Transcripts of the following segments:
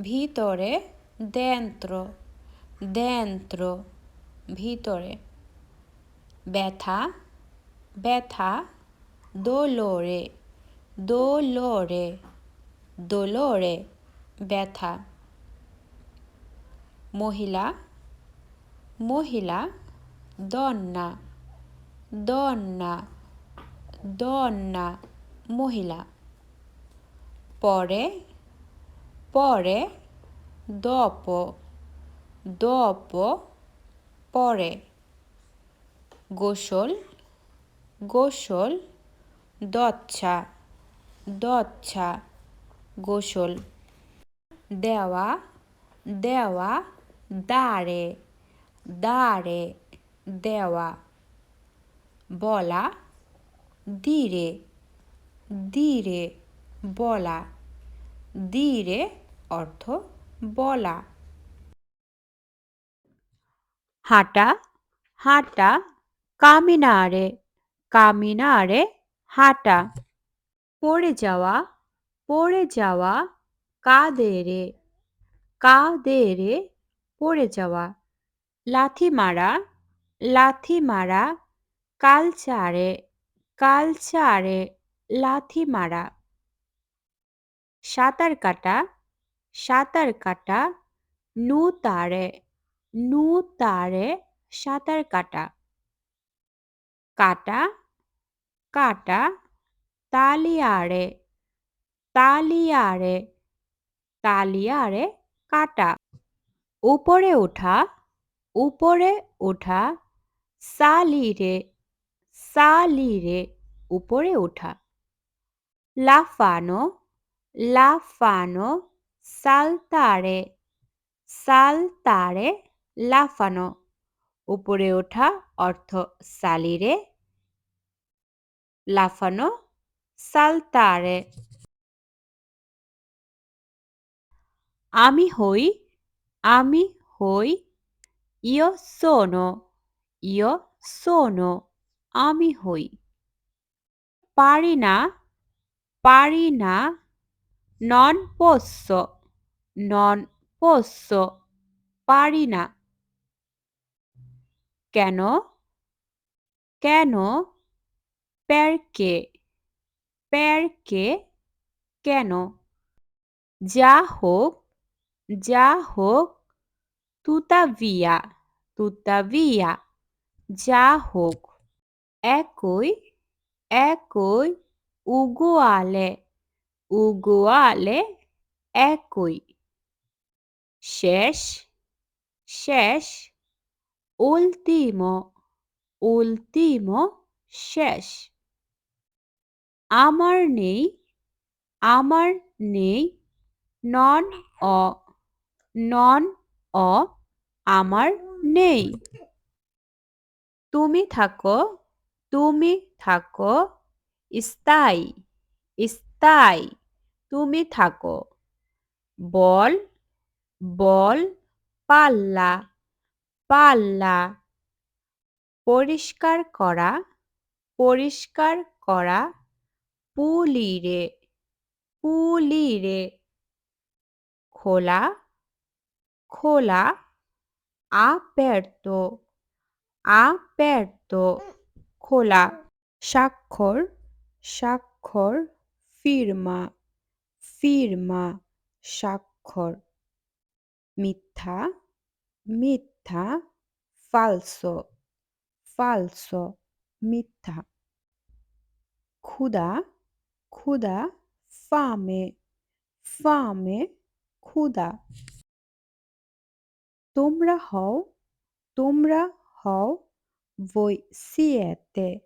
ভিতরে dentro dentro ভিতরে। ব্যথা ব্যথা dolore dolore dolore ব্যথা। মহিলা মহিলা, দন্না দন্না দন্না, মহিলা। পরে পরে দপ দপ পরে গোসল গোসল দচ্ছা দচ্ছা গোসল দেওয়া দেওয়া দাঁড়ে দাঁড়ে দেওয়া বলা ধীরে ধীরে বলা, ধীরে অর্থ বলা। হাঁটা হাঁটা, কামিনারে কামিনারে হাঁটা। পড়ে যাওয়া পড়ে যাওয়া, কাদেরে কাদেরে পড়ে যাওয়া। লাথি মারা লাথি মারা, কালচারে কালচারে লাথি মারা। সাঁতার কাটা সাঁতার কাটা, নু তারে নু তারে সাঁতার কাটা। কাটা কাটা, তালিয়ারে তালিয়ারে তালিয়ারে কাটা। উপরে ওঠা উপরে ওঠা, সালিরে সালিরে উপরে ওঠা। লাফানো লাফানো সালতারে সালতারে লাফানো। উপরে ওঠা অর্থ সালিরে, লাফানো সালতারে। আমি হই আমি হই, ইয় সোনো ইয় সোনো, আমি হই। পারি না পারি না, নন পোষ্য। নন পোষ্য পারি না কেন কেন প্যারকে প্যারকে কেন যা হোক যা হোক তুতাভিয়া তুতাভিয়া যা হোক একই একই উগুয়ালে উগুয়ালে একই শেষ শেষ, উলতিমো উলতিমো, শেষ। আমার নেই আমার নেই, নন অ নন অ, আমার নেই। তুমি থাকো তুমি থাকো, স্থায়ী স্থায়ী, তুমি থাকো। বল বল, পাল্লা পাল্লা, পরিষ্কার করা পরিষ্কার করা, পুলিরে পুলিরে, খোলা খোলা aperto aperto খোলা, স্বাক্ষর স্বাক্ষর, ফিরমা ফিরমা, স্বাক্ষর। মিথ্যা মিথ্যা ফালসো ফালসো মিথ্যা। ক্ষুদা ক্ষুদা ফামে ফামে ক্ষুদা। তোমরা হও তোমরা হও, voi siete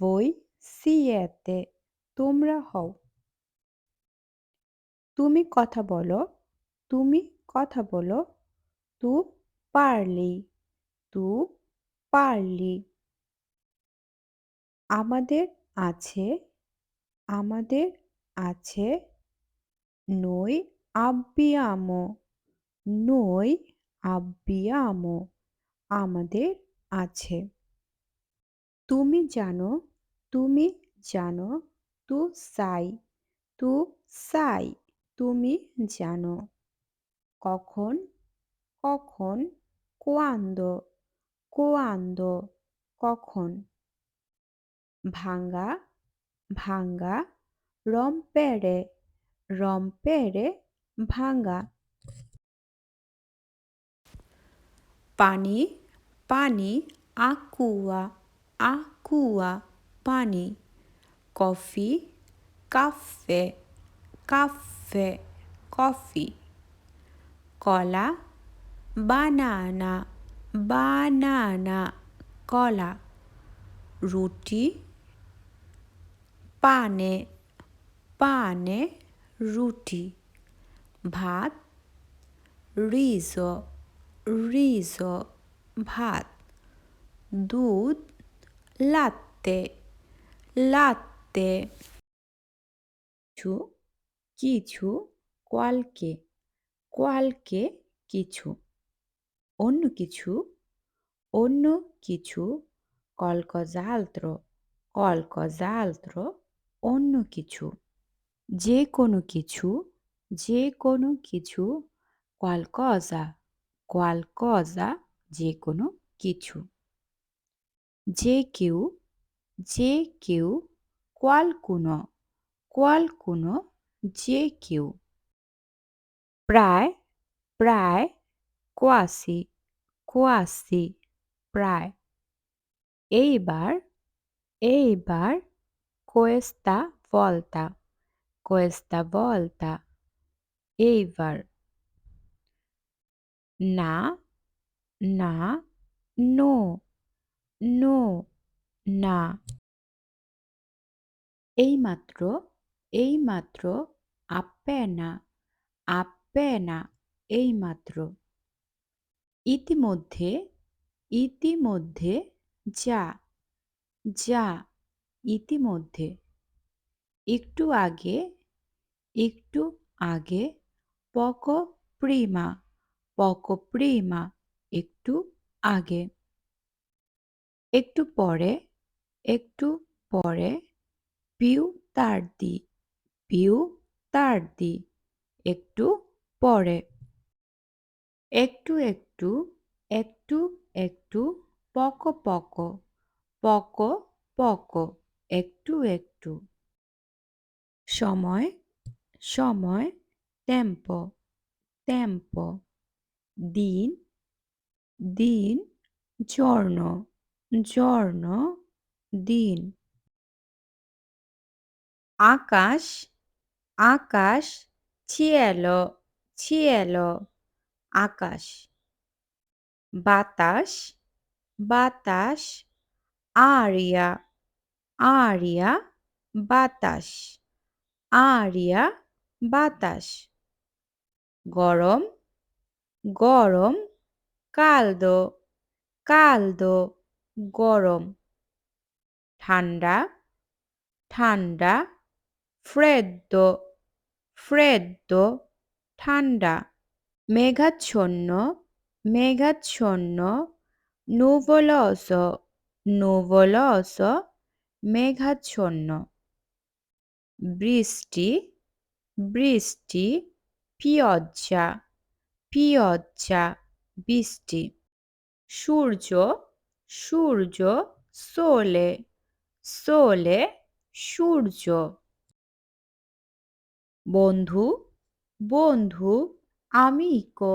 voi siete, তোমরা হও। তুমি কথা বলো, তুমি কথা বলো, তু পারলি তু পারলি। আমাদের আছে আমাদের আছে, নই abbiamo নই abbiamo আমাদের আছে। তুমি জানো তুমি জানো, তু সাই তু সাই, তুমি জানো। কখন? কখন? কোয়ান্দো। কোয়ান্দো। কখন? ভাঙ্গা। ভাঙ্গা। রম্পেরে। রম্পেরে ভাঙ্গা। পানি। পানি। আকুয়া। আকুয়া পানি। কফি। কাফে। কাফে। কফি। কলা, বানানা বানানা, কলা। রুটি, পানে পানে রুটি। ভাত, রিজো রিজো ভাত। দুধ, লাত্তে লাত্তে। কিছু কিছু কোয়ালকে কোয়ালকে কিছু, অন্য কিছু অন্য কিছু, কলকজালত্র কলকজালত্র, অন্য কিছু যে কোনো কিছু যে কোনো কিছু qualcosa qualcosa যে কোনো কিছু। যে কেউ যে কেউ qualcuno qualcuno যে কেউ। প্রায় প্রায়, কোয়াসি কোয়াসি, প্রায়। এইবার এইবার কোয়েস্তা বলতা কোয়েস্তা বলতা, এইবার। না না, নো নো, না। এইমাত্র এইমাত্র আপেনা, আপ appena এইমাত্র। ইতিমধ্যে ইতিমধ্যে যা যা, ইতিমধ্যে। একটু আগে একটু আগে poco prima poco prima একটু আগে। একটু পরে একটু পরে più পিউ তার tardi একটু পড়ে একটু একটু একটু একটু, পক পক পক পক, একটু একটু। সময় সময় টেম্প টেম্পো দিন দিন ঝর্ণ জর্ণ দিন। আকাশ আকাশ ছিয়ালো cielo, আকাশ। বাতাস বাতাস, আরিয়া আরিয়া, বাতাস আরিয়া, বাতাস। গরম গরম, কালদো কালদো, গরম। ঠান্ডা ঠান্ডা, ফ্রেদ্দো ফ্রেদ্দো। ঠান্ডা, মেঘাচ্ছন্ন মেঘাচ্ছন্ন নুভলস নুভলস মেঘাচ্ছন্ন। বৃষ্টি বৃষ্টি, পিয়জ্জা পিয়জ্জা, বৃষ্টি। সূর্য সূর্য, সোলে সোলে, সূর্য। বন্ধু বন্ধু আমিকো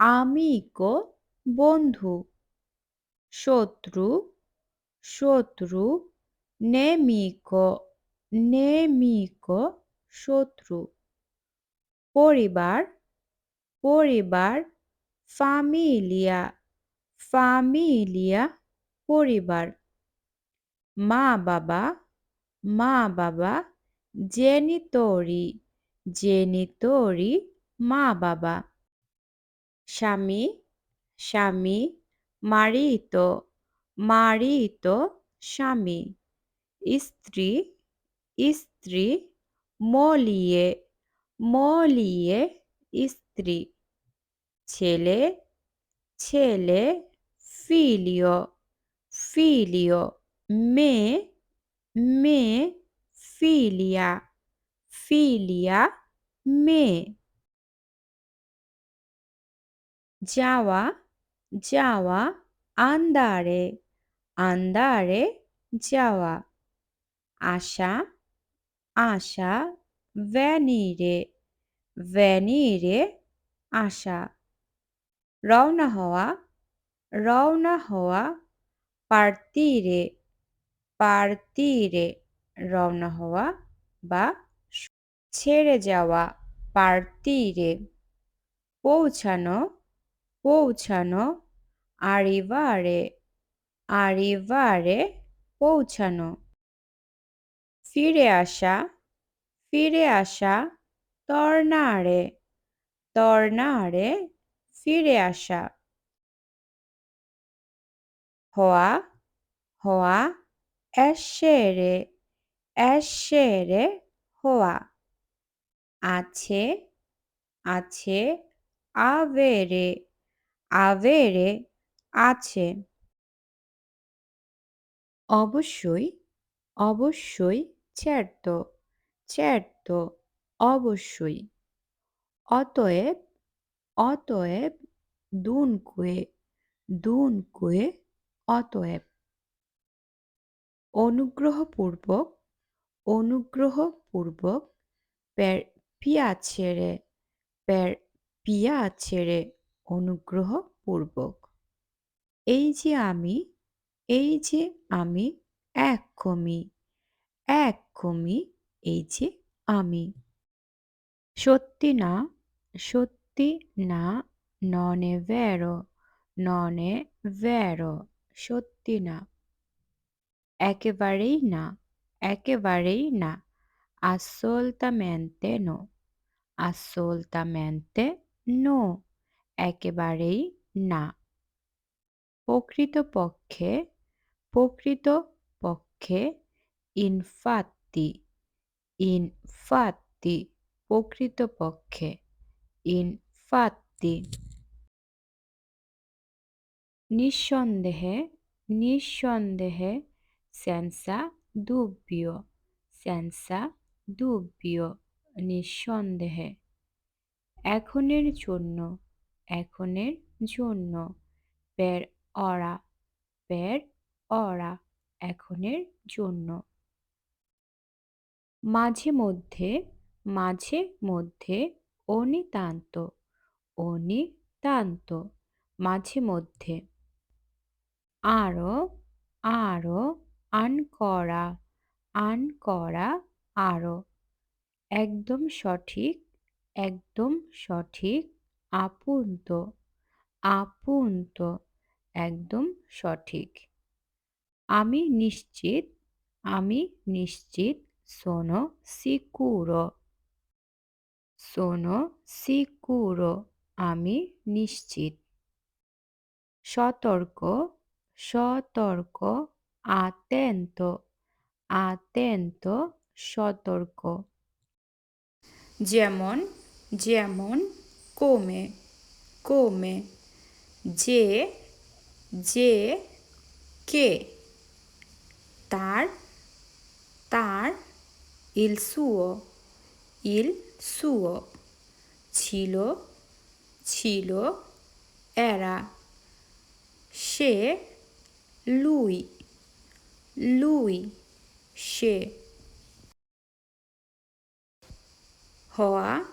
আমিকো বন্ধু। শত্রু শত্রু নেমিকো নেমিকো শত্রু। পরিবার পরিবার ফামিলিয়া ফামিলিয়া পরিবার। মা বাবা মা বাবা জেনিতরি জেনিতরি মা বাবা স্বামী স্বামী, মারিত মারিত স্বামী। স্ত্রী স্ত্রী, মলিয়ে মলিয়ে স্ত্রী। ছেলে ছেলে, ফিলিও ফিলিও। মেয়ে মেয়ে, ফিলিয়া ফিলিয়া মেয়ে। যাওয়া যাওয়া, আন্দারে আন্দারে যাওয়া। আশা আশা, ভ্যানিরে ভ্যানিরে আশা। রওনা হওয়া রওনা হওয়া, পার্তিরে পার্তিরে রওনা হওয়া বা ছেড়ে যাওয়া পার্তিরে পৌঁছানো পৌঁছানো আরিভারে আরিভারে পৌঁছানো। ফিরে আসা ফিরে আসা, তর্নারে তর্নারে ফিরে আসা। হওয়া হওয়া essere essere হওয়া। আছে আছে avere avere আছে। অবশ্যই অবশ্যই certo certo অবশ্যই। অতএব অতএব dunque dunque অতএব। অনুগ্রহপূর্বক অনুগ্রহপূর্বক piacere per piacere অনুগ্রহপূর্বক এই যে আমি, এই যে আমি eccomi eccomi এই যে আমি। সত্যি না সত্যি না vero non è vero সত্যি না। একেবারেই না একেবারেই না। Assolutamente no assolutamente no একেবারেই না প্রকৃতপক্ষে প্রকৃতপক্ষে infatti infatti প্রকৃতপক্ষে infatti নিঃসন্দেহে নিঃসন্দেহে senza dubbio senza dubbio নিঃসন্দেহে। এখনের জন্য এখনের জন্য। per ora per ora এখনের জন্য। মাঝে মধ্যে মাঝে মধ্যে অনিতান্ত অনিতান্ত। মাঝে মধ্যে। আরও আরও আনকরা আনকরা আরও একদম সঠিক একদম সঠিক, আপুন্ত আপুন্ত, একদম সঠিক। আমি নিশ্চিত আমি নিশ্চিত sono sicuro sono sicuro আমি নিশ্চিত। সতর্ক সতর্ক attento attento সতর্ক। যেমন যেমন, কমে কমে, যে যে, কে, তার তার, ইল সুও ইল সুও ছিল ছিল, এরা, সে, লুই লুই, সে হওয়া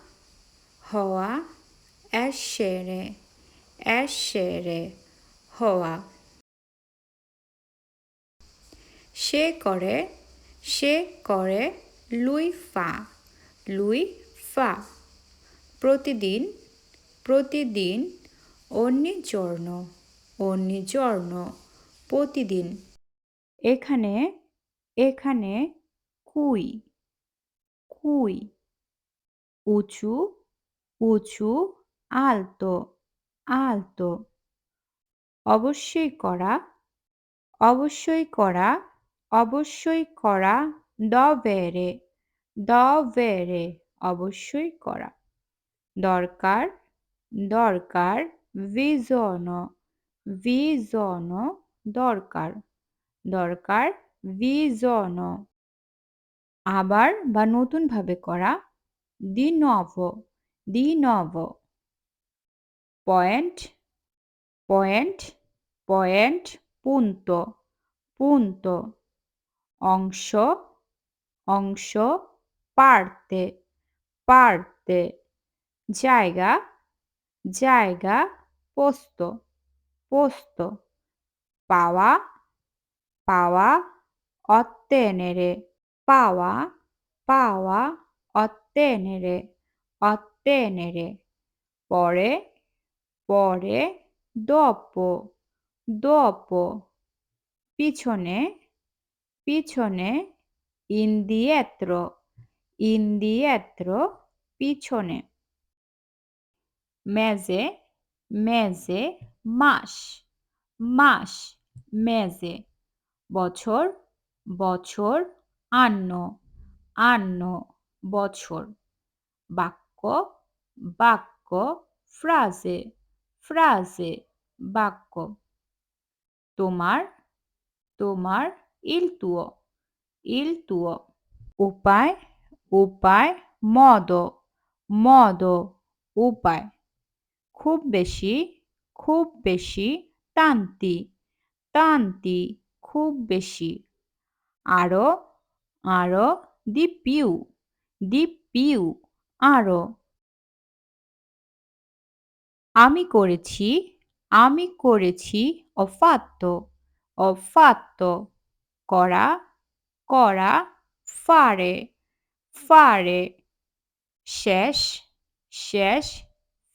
হওয়া essere essere হওয়া সে করে সে করে লুই ফা লুই ফা। প্রতিদিন প্রতিদিন অন্যজর্ণ অন্যজর্ণ প্রতিদিন। এখানে এখানে কুই কুই। উঁচু উঁচু, আলতো আলতো। অবশ্যই করা অবশ্যই করা অবশ্যই করা দবেরে দবেরে অবশ্যই করা। দরকার দরকার, ভিজন ভিজন দরকার। দরকার, ভিজন। আবার বা নতুনভাবে করা di nuovo, di nuovo. Point, point, point, punto, punto. অংশ, অংশ, parte, parte. জায়গা, জায়গা, posto, posto. পাওয়া, পাওয়া, ottenere, পাওয়া, পাওয়া, ottenere, অত্যেনেরে অত্যেনেরে পরে পরে দপ দপ। পিছনে পিছনে ইন্দিয়েত্র ইন্দিয়েত্র পিছনে। মেজে মেজে মাস মাস, মেজে। বছর বছর, আন্ন আন্ন। বছর। বাক্য, বাক্য, frase, frase, বাক্য। তোমার, তোমার, ইলতুয় ইলতুয় উপায়, উপায়, মদ মদ উপায়। খুব বেশি, খুব বেশি, tanti, tanti, খুব বেশি। আরও, আরও, di più, দি পিউ আরও। আমি করেছি আমি করেছি অফাত্ত অফাত্ত, করা করা, ফারে ফারে, শেষ শেষ,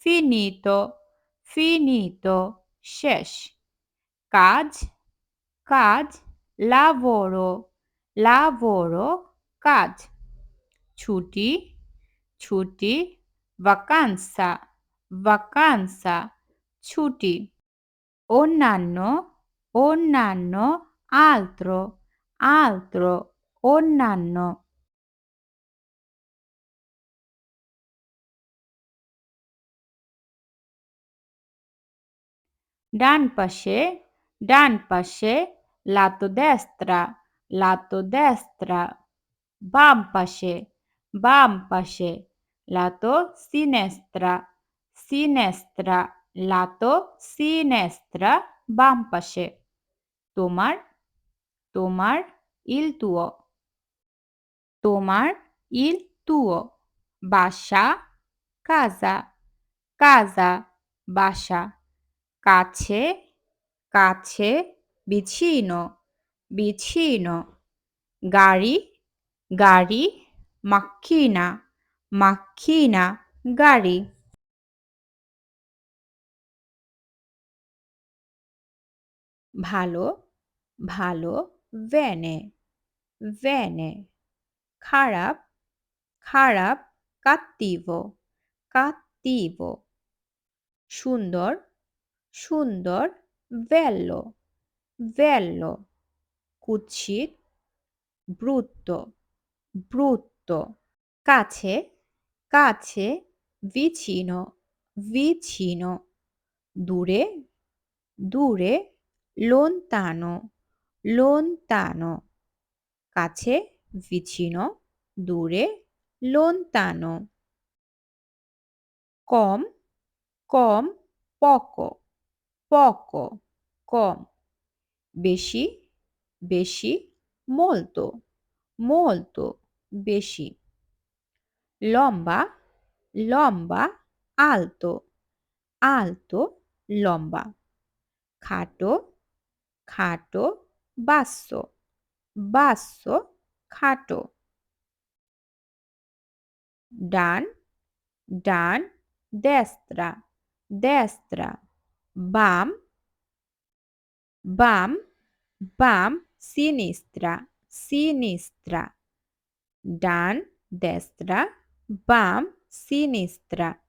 ফিনিত ফিনিত, শেষ। কাজ কাজ, লাভরো লাভরো কাজ। ছুটি, ছুটি, vacanza, vacanza, ছুটি। অন্যান্য, অন্যান্য, altro, altro, অন্যান্য। ডান পাশে, ডান পাশে, lato destra, lato destra. বাম পাশে, বাম পাশে লাতো সিনেস্ত্রা সিনেস্ত্রা, লাতো সিনেস্ত্রা বাম পাশে। তোমার তোমার ইল তুও তোমার ইল তুও বাসা, কাজা। কাজা, বাসা। কাছে কাছে বিছিন বিছিন গাড়ি গাড়ি macchina, macchina, গাড়ি। ভালো, ভালো, bene, bene. খারাপ, খারাপ, cattivo, cattivo. সুন্দর, সুন্দর, bello, bello. কুৎসিত, brutto, brutto. কাছে, কাছে, vicino, vicino. দূরে, দূরে, lontano, lontano. কাছে, vicino, দূরে, lontano. কম, কম, poco, poco, কম। বেশি, বেশি, molto, molto, বেশি। লম্বা লম্বা, আলতো আলতো, লম্বা। খাটো খাটো, বাস্য বাস্য, খাটো। ডান ডান, দেস্ত্রা দেস্ত্রা। বাম বাম বাম, সিনিস্ত্রা সিনিস্ত্রা। ডান, destra, বাম, sinistra.